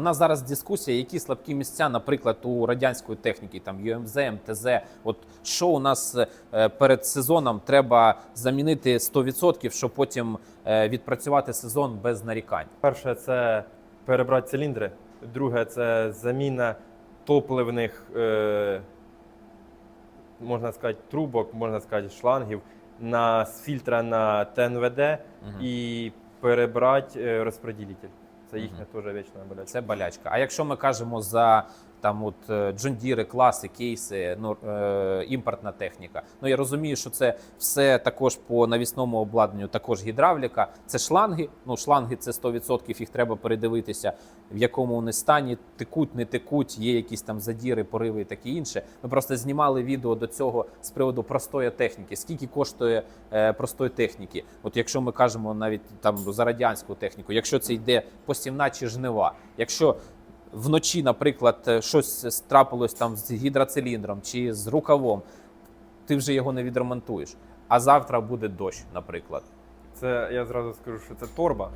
У нас зараз дискусія, які слабкі місця, наприклад, у радянської техніки, там ЮМЗ, МТЗ. От що у нас е, перед сезоном треба замінити 100%, щоб потім е, відпрацювати сезон без нарікань. Перше це перебрати циліндри. Друге це заміна топливних, е, можна сказати, трубок, можна сказати, шлангів на, з фільтра на ТНВД Мгм. і перебрати розподілитель. Це їхня теж вічна болячка. Це болячка. А якщо ми кажемо за там от е, джондіри, класи, кейси, ну е, імпортна техніка. Ну я розумію, що це все також по навісному обладнанню, також гідравліка. Це шланги. Ну шланги це 100%, їх треба передивитися, в якому вони стані, текуть, не текуть, є якісь там задіри, пориви і таке інше. Ми просто знімали відео до цього з приводу простої техніки. Скільки коштує е, простої техніки? От якщо ми кажемо навіть там за радянську техніку, якщо це йде посівна чи жнива, якщо вночі, наприклад, е, щось трапилось там з гідроциліндром чи з рукавом, ти вже його не відремонтуєш. А завтра буде дощ, наприклад. Це я зразу скажу, що це торба,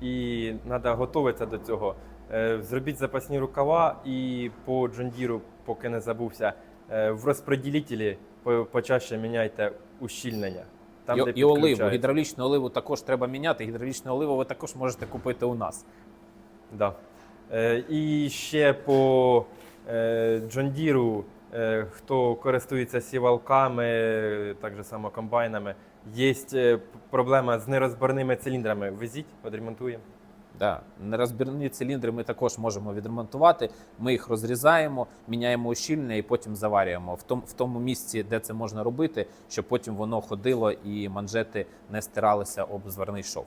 і треба готуватися до цього. Е, Зробіть запасні рукава і по джондіру, поки не забувся, е, в розподілителі почаще міняйте ущільнення. Там, і, де і оливу, гідравлічну оливу також треба міняти. Гідравлічну оливу ви також можете купити у нас. Да. Е, і ще по е, джондіру, е, хто користується сівалками, е, так же само комбайнами, є е, проблема з нерозборними циліндрами. Везіть, відремонтуємо. Да. Нерозбірні циліндри ми також можемо відремонтувати. Ми їх розрізаємо, міняємо ущільнення і потім заварюємо в тому, в тому місці, де це можна робити, щоб потім воно ходило і манжети не стиралися об зверний шов.